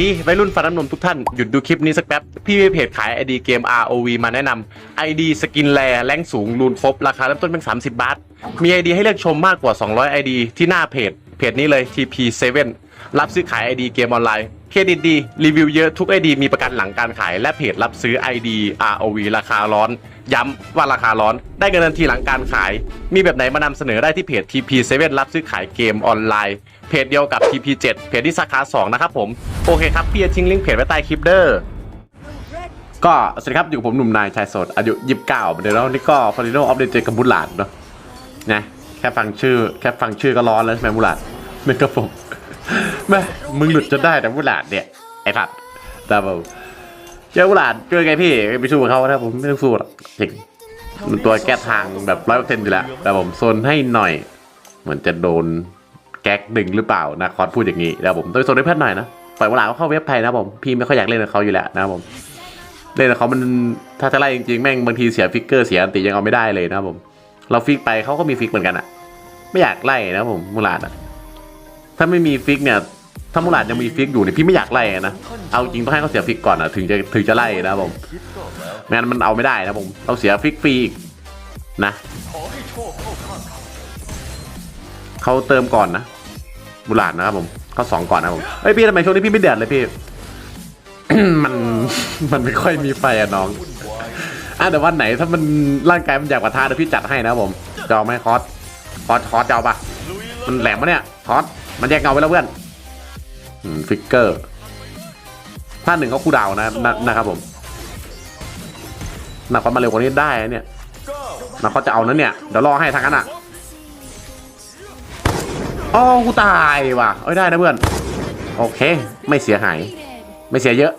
ดีวัยรุ่นฟันน้ำนมทุกท่าน หยุดดูคลิปนี้สักแป๊บ พี่มีเพจขาย ID เกม ROV มาแนะนำ ID สกินแลแรงสูงรูนครบ ราคาเริ่มต้นเพียง30 บาท มี ID ให้เลือกชมมากกว่า 200 ID ที่หน้าเพจ เพจนี้เลย TP7 รับซื้อขาย ID เกมออนไลน์ เครดิตดี รีวิวเยอะทุก ID มีประกันหลังการขาย และเพจรับซื้อ ID ROV ราคาร้อน ย้ำว่าราคาร้อน ได้เงินทันทีหลังการขาย มีแบบไหนมานำเสนอได้ที่เพจ TP7 รับซื้อขายเกมออนไลน์ เพจเดียวกับ TP7 เพจที่สาขา2นะครับผม โอเคครับพี่จะทิ้งลิงก์เพจไว้ใต้คลิปเด้อก็สวัสดีครับอยู่กับผมหนุ่มนายชายสดอายุ29เดี๋ยวเรานี่ก็ฟอริโนออฟเดนเจกับบุลลาดเนาะนะแค่ฟังชื่อแค่ฟังชื่อก็ร้อนแล้วใช่ไหมบุลลาดไม่กระผม แม่มึงหลุดจนได้แต่บุลลาดเนี่ย ไอ้ผัดแต่ผมเจอบุลลาดเจอไงพี่ไปสู้กับเขานะผมไม่ต้องสู้หรอกจริงมันตัวแก้ทางแบบร้อยเปอร์เซ็นต์อยู่แล้ว แต่ผมโซนให้หน่อย เหมือนจะโดนแก๊กดึงหรือเปล่านะคอสพูดอย่างนี้แล้วผมต้องโซนให้เพื่อนหน่อยนะปล่อยเวลาเขาเข้าเว็บไทยนะผมพี่ไม่ค่อยอยากเล่นกับเขาอยู่แล้วนะผมเล่นกับเขามันถ้าจะไล่จริงๆแม่งบางทีเสียฟิกเกอร์เสียอันติยังเอาไม่ได้เลยนะผม เราฟิกไปเขาก็มีฟิกเหมือนกันอะไม่อยากไล่นะครับผมมูลาดอะ ถ้าไม่มีฟิกเนี่ย ถ้ามูลาดยังมีฟิกอยู่เนี่ยพี่ไม่อยากไล่นะ เอาจริงต้องให้เขาเสียฟิกก่อนอะถึงจะถึงจะไล่นะผมไม่งั้นมันเอาไม่ได้นะผมเราเสียฟิกฟรีอีกนะเขาเติมก่อนนะมูลาดนะครับผมเขาสองก่อนนะผมเฮ้ยพี่ทำไมช่วงนี้พี่ไม่เดือดเลยพี่มันมันไม่ค่อยมีไฟอะน้องอะแต่วันไหนถ้ามันร่างกายมันอยากกว่าท่าเดี๋ยวพี่จัดให้นะผมจะเอาไหมคอสคอสคอสจะเอาปะ มันแหลมปะเนี่ยคอสมันแยกเงาไปแล้วเพื่อนฟิกเกอร์ท่าหนึ่งเขาคู่ดาวนะนะนะครับผมนาคอสมาเร็วกว่านี้ได้เนี่ยนาคอสจะเอานั้นเนี่ยเดี๋ยวรอให้ทางนั้นอะอ๋อกูตายว่ะเอ้ยได้นะเพื่อน โอเค ไม่เสียหาย ไม่เสียเยอะ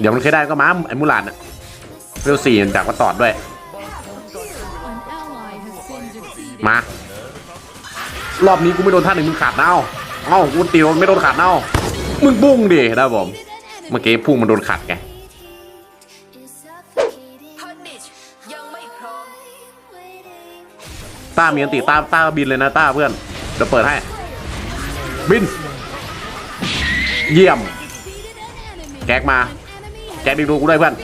เดี๋ยวมันเคยได้ก็มาไอ้มูลานอะเวลสี่จากมาตอดด้วย มา รอบนี้กูไม่โดนท่าหนึ่งมึงขาดเน่าเอ้ากูตีโดนไม่โดนขาดเน่ามึงบุ้งดิได้ผมเมื่อกี้พุ่งมันโดนขัดไงพันนิชยังไม่พร้อมต้ามีอันติต้าต้าบินเลยนะต้าเพื่อนเดี๋ยวเปิดให้ บิน เยี่ยม แก๊กมา แก๊กดึงดูกูด้วยเพื่อน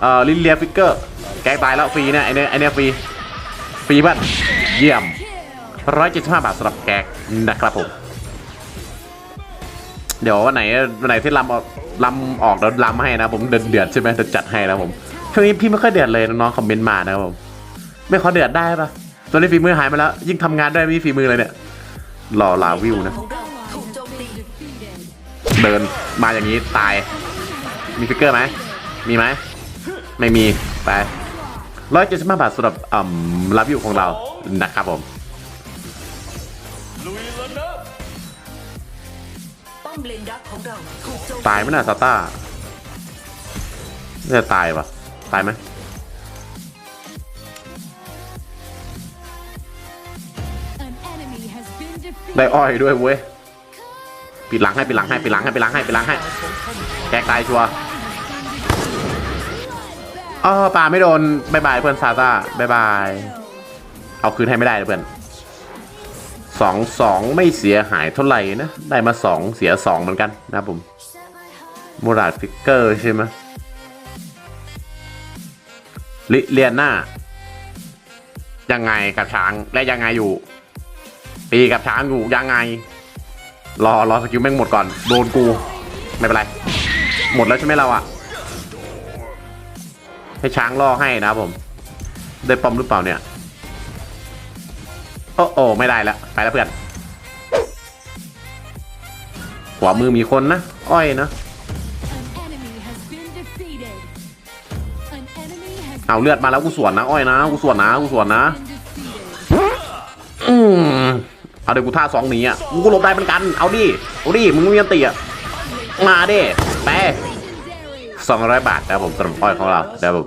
เอ่อลินเลียฟิกเกอร์ แก๊กตายแล้วฟรีเนี่ยไอเนี้ยไอเนี้ยฟรี ฟรีเพื่อน เยี่ยมร้อยเจ็ดสิบห้าบาทสำหรับแก๊กนะครับผม เดี๋ยววันไหนวันไหนที่ลำออกลำออกแล้วลำให้นะผมเดือดเดือดใช่ไหมจะจัดให้นะผมช่วงนี้พี่ไม่ค่อยเดือดเลยน้องๆคอมเมนต์มานะครับผมไม่ขอเดือดได้ปะตอนนี้ฝีมือหายมาแล้ว ยิ่งทำงานได้ไม่มีฝีมือเลยเนี่ยรอลาวิวนะ เดินมาอย่างนี้ตาย มีฟิกเกอร์ไหมมีไหมไม่มีไปร้อยเจ็ดสิบห้าบาทสำหรับอ่ำรับอยู่ของเรา นะครับผมป้อมเลนดักของเราถูกโจมตายไหมน่ะซาต้าน่าจะตายปะตายไหมได้อ้อยด้วยเว้ยปิดหลังให้ปิดหลังให้ปิดหลังให้ปิดหลังให้ปิดหลังให้แกกตายชัวร์อ๋อป่าไม่โดนบายบายเพื่อนซาต้าบายบาย เอาคืนให้ไม่ได้นะเพื่อนสองสองไม่เสียหายเท่าไหร่นะ ได้มาสองเสียสองเหมือนกันนะผมมูราดฟิกเกอร์ใช่ไหมลิเลียน่ายังไงกับช้างและยังไงอยู่ตีกับช้างอยู่ยังไง รอรอสกิลแม่งหมดก่อน โดนกู ไม่เป็นไร หมดแล้วใช่ไหมเราอะให้ช้างล่อให้นะผม ได้ป้อมหรือเปล่าเนี่ย อ้โอ้ไม่ได้แล้วไปแล้วเพื่อน ขวามือมีคนนะ อ้อยนะ เอาเลือดมาแล้วกูสวนนะ อ้อยนะ กูสวนนะ กูสวนนะ อืมเอาเดี๋ยวกูท่าสองหนีอะ กูหลบได้เหมือนกัน เอาดิ เอาดิ มึงมีอันตีอะ มาดิไปสองร้อยบาทนะผมสำหรับอ้อยของเรานะครับผม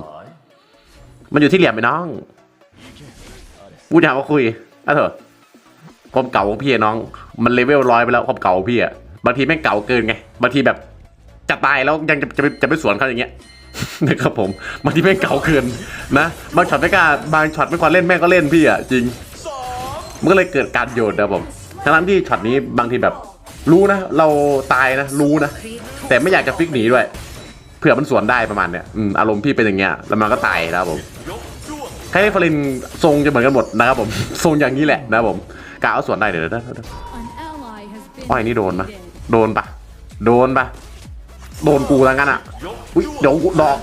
มันอยู่ที่เหลี่ยมไปน้อง กูจะหามาคุย อะเถอะความเก่าของพี่อะน้อง มันเลเวลร้อยไปแล้วความเก่าของพี่อะบางทีแม่งเก่าเกินไงบางทีแบบจะตายแล้วยังจะจะไปจะไปสวนเขาอย่างเงี้ย นะครับผมบางทีแม่งเก่าเกินนะบางช็อตไม่กล้าบางช็อตไม่ควรเล่นแม่งก็เล่นพี่อะจริงมันก็เลยเกิดการโยนนะผมทั้งที่ช็อตนี้บางทีแบบรู้นะ เราตายนะ รู้นะ แต่ไม่อยากจะฟิกหนีด้วยเผื่อมันสวนได้ประมาณเนี้ยอืมอารมณ์พี่เป็นอย่างเงี้ยแล้วมันก็ตายนะครับผม ใครฟลินทรงจะเหมือนกันหมดนะครับผม ทรงอย่างนี้แหละนะครับผมกะเอาสวนได้เดี๋ยวเดี๋ยวเดี๋ยวอ้อยนี่โดนปะโดนปะโดนปะโดนกูแล้วกันอะอุ้ยเดี๋ยวกูดอก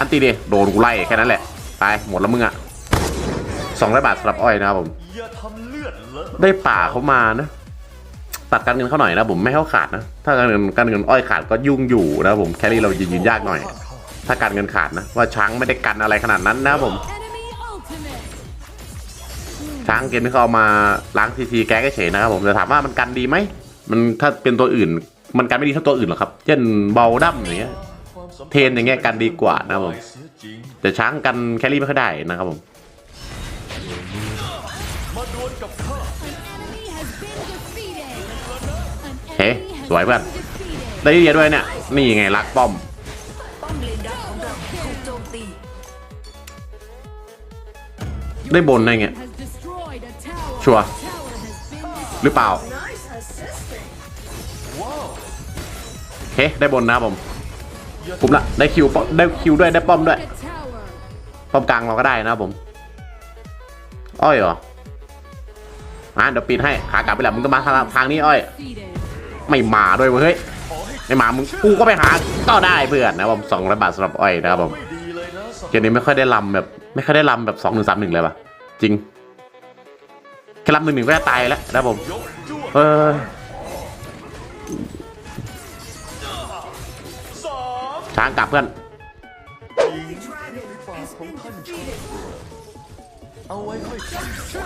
อันตีดิโดนกูไล่แค่นั้นแหละไปหมดแล้วมึงอะสองร้อยบาทสำหรับอ้อยนะครับผมอย่าทำเลือดเลอะได้ป่าเขามานะตัดการเงินเขาหน่อยนะผมไม่ให้เขาขาดนะ ถ้าการเงินการเงินอ้อยขาดก็ยุ่งอยู่นะครับผมแครี่เรายืนยืนยากหน่อย ถ้าการเงินขาดนะ ว่าช้างไม่ได้กันอะไรขนาดนั้นนะครับผม ช้างเกมที่เขาเอามาล้างทีทีแก๊กเฉยนะครับผมแต่ถามว่ามันกันดีไหมมันถ้าเป็นตัวอื่น มันกันไม่ดีเท่าตัวอื่นหรอกครับเช่นเบาดั้มอย่างเงี้ยเทนอย่างเงี้ยกันดีกว่านะครับผมแต่ช้างกันแครี่ไม่ค่อยได้นะครับผมเฮ้สวยเพื่อนได้เดียด้วยเนี่ยนี่ไงรักป้อมป้อมเลนดักของเราถูกโจมตีได้บนได้ไง ชัวร์หรือเปล่าเฮ้ได้บนนะผมคุ้มละได้คิวได้คิวด้วยได้ป้อมด้วยป้อมกลางเราก็ได้นะผมอ้อยเหรออะเดี๋ยวปิดให้ขากลับไปแหละมึงต้องมาทางทางนี้อ้อย ไม่มาด้วยเว้ยเฮ้ยไม่มามึงกูก็ไปหาก็ได้เพื่อนนะผมสองร้อยบาทสำหรับอ้อยนะครับผมเลยนะสัเกมนี้ไม่ค่อยได้ลำแบบ ไม่ค่อยได้ลำแบบสองหนึ่งสามหนึ่งเลยป่ะจริง แค่ลำหนึ่งหนึ่งก็จะตายแล้วนะผม เออช้างกลับเพื่อน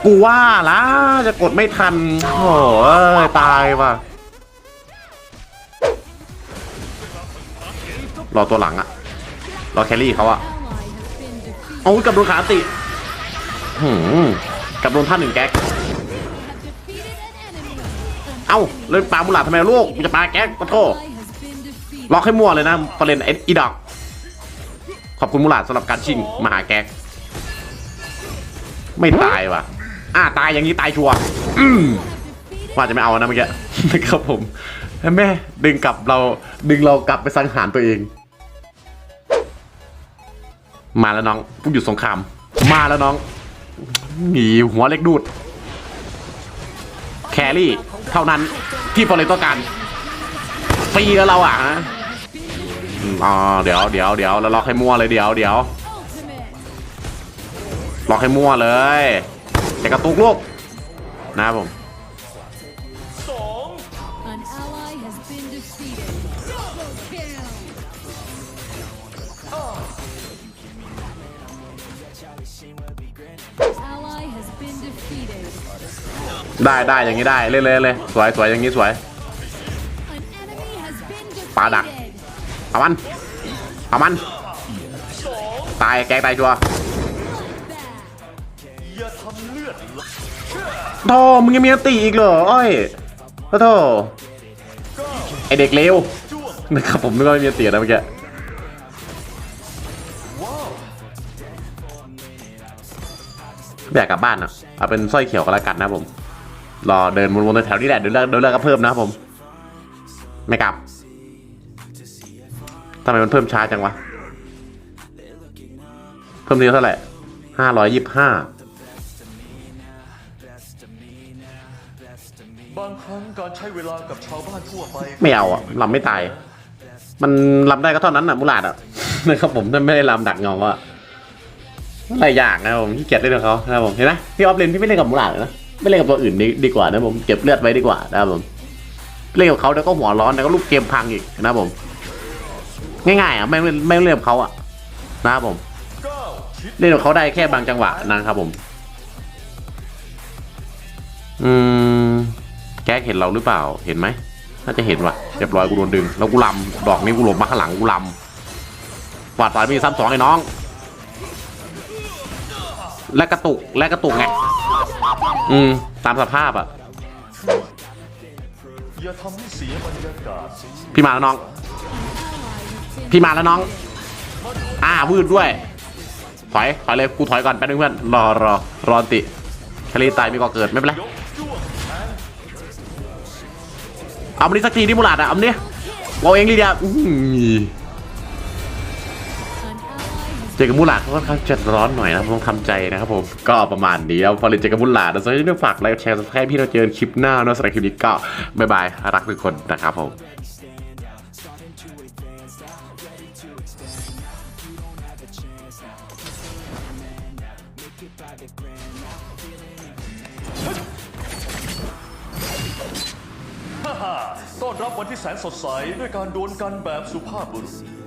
กูว่าละจะกดไม่ทัน โอ้ยตายว่ะ รอตัวหลังอะรอแครี่เขาอะเอากับโดนขาติหืมกับโดนท่านหนึ่งแก๊ก อ้าเล่นปลาบุหลาดทำไมลูกกูจะปลาแก๊กก็โทษล็อกให้มั่วเลยนะประเด็นไอ้อีดอก ขอบคุณมุหลาดสำหรับการชิงมหาแก๊กไม่ตายว่ะ อ่าตายอย่างนี้ตายชัวร์ว่าจะไม่เอานะเมื่อกี้นะครับผมแม่ดึงกลับเราดึงเรากลับไปสังหารตัวเอง มาแล้วน้องผู้หยุดสงคราม มาแล้วน้องหนีหัวเล็กดูด แครี่ เท่านั้นที่ฟอร์เรสต้องการฟรีแล้วเราอะฮะอ๋อเดี๋ยวเดี๋ยวเดี๋ยวแล้วล็อกให้มั่วเลยเดี๋ยวเดี๋ยวล็อกให้มั่วเลยแต่กระตุกลูกนะครับผม ได้ได้อย่างนี้ได้เล่นเลยเลยสวยสวยอย่างนี้สวย An enemy has been defeated. ปาดักเอามันเอามัน ตายแกตายชัวร์โธ่มึงยังมีอตีอีกเหรออ้อยโอ้โธ่ไอเด็กเลวนะครับผมนึกว่าไม่มีอันตีนะเมื่อกี้ว้าวไม่อยากกลับบ้านอะเอาเป็นสร้อยเขียวก็แล้วกันนะผม รอเดินวนๆแถวนี้แหละเดี๋ยวเลิกเดี๋ยวเลิกก็เพิ่มนะครับผม ไม่กลับทำไมมันเพิ่มช้าจังวะ เพิ่มทีเท่าไหร่ห้าร้อยยี่สิบห้าบางครั้งการใช้เวลากับชาวบ้านทั่วไปไม่เอาอะลำไม่ตาย มันลำได้ก็เท่านั้นอะมุลาดอะนะครับผมถ้าไม่ได้ลำดักเงาอะอะไรอย่างนะครับผมขี้เกียจเล่นกับเขานะครับผมเห็นไหมพี่ออฟเลนพี่ไม่เล่นกับมุลาดเลยนะ ไม่เล่นกับตัวอื่นดีดีกว่านะผมเก็บเลือดไว้ดีกว่านะครับผมเล่นกับเขาเดี๋ยวก็หัวร้อนเดี๋ยวก็ลูกเกมพังอีกนะผม ง่ายๆอะไม่ไม่เล่นกับเขาอะนะครับผม เล่นกับเขาได้แค่บางจังหวะนะครับผม อืมแก๊กเห็นเราหรือเปล่าเห็นไหมน่าจะเห็นว่ะเรียบร้อยกูโดนดึงแล้วกูลำดอกนี้กูหลบมาข้างหลังกูลำกวาดสายมีซ้ำสองไอ้น้อง และกระตุกและกระตุกไง อืม ตามสภาพอะ อย่าทำให้เสียบรรยากาศพี่มาแล้วน้อง พี่มาแล้วน้อง อ่าวืดด้วย ถอย ถอยเลย กูถอยก่อนแป๊บนึงเพื่อน รอรอรอติคารีตายมีก่อเกิดไม่เป็นไร เอามาดิสักทีนี่มูลาดอะเอามาดิเอาเองลีเดีย เจอกับมูลาดเขาค่อนข้างจะร้อนหน่อยนะต้องทำใจนะครับผมก็ประมาณนี้แล้วพอเรียเจอกับมูลาดนะสำหรับที่ฝากไลค์แชร์สไครต์พี่เราเจอกันคลิปหน้าเนอะสำหรับคลิปนี้ก็บ๊ายบายรักทุกคนนะครับผมต้อนรับวันที่แสนสดใสด้วยการดวลกันแบบสุภาพบุรุษ